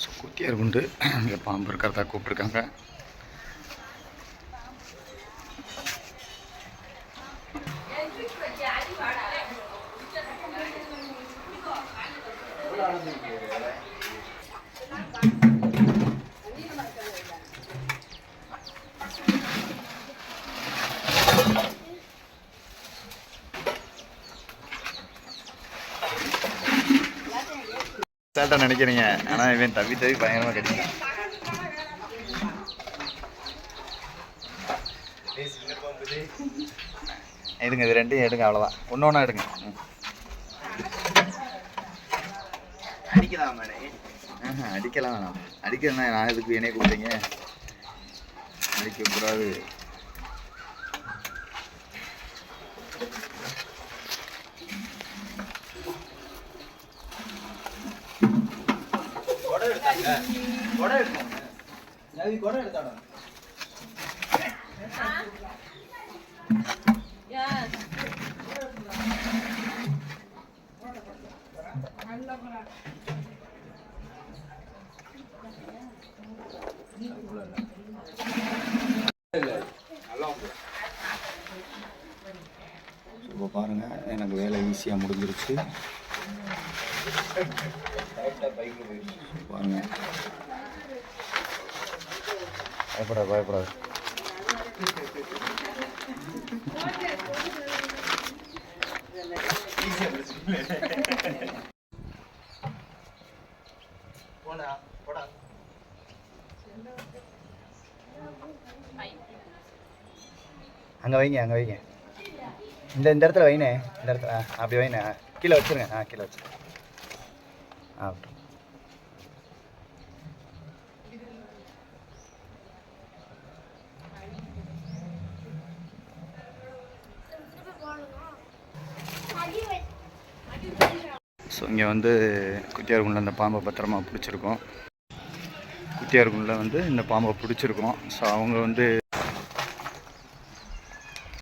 So Kuthiyar குண்டு இங்கே பாம்பு இருக்கிறதா கூப்பிட்ருக்காங்க அசால்ட்டாக நினைக்கிறீங்க. ஆனால் இவன் தவி தவி பயங்கரமாக கிடைக்கும் எடுங்க இது ரெண்டையும் எடுங்க அவ்வளோதான் ஒன்று ஒன்றா எடுங்க. அடிக்கலாம் மேடம் அடிக்கலாம் வேணாம். அடிக்கிறேன்னா நான் எதுக்கு என்னைய கொடுத்தீங்க அடிக்கக்கூடாது. கொடை எடுத்தாங்க கொடை எடுத்தாங்க நவி கொடை எடுத்தாடா இப்போ பாருங்கள் எனக்கு வேலை ஈஸியாக முடிஞ்சிருச்சு. பாருங்க பயப்படாது பயப்படாது. போனா போடா அங்கே வைங்க அங்கே வைங்க. இந்த இந்த இடத்துல வைனே இந்த இடத்துல. அப்படி வைனே கீழே வச்சிருங்க. ஆ கீழே வச்சிருங்க. ஆ ஸோ இங்கே வந்து குத்தியார்குண்டில் அந்த பாம்பை பத்திரமா பிடிச்சிருக்கோம். குத்தியார்குண்டில் வந்து இந்த பாம்பை பிடிச்சிருக்கோம். ஸோ அவங்க வந்து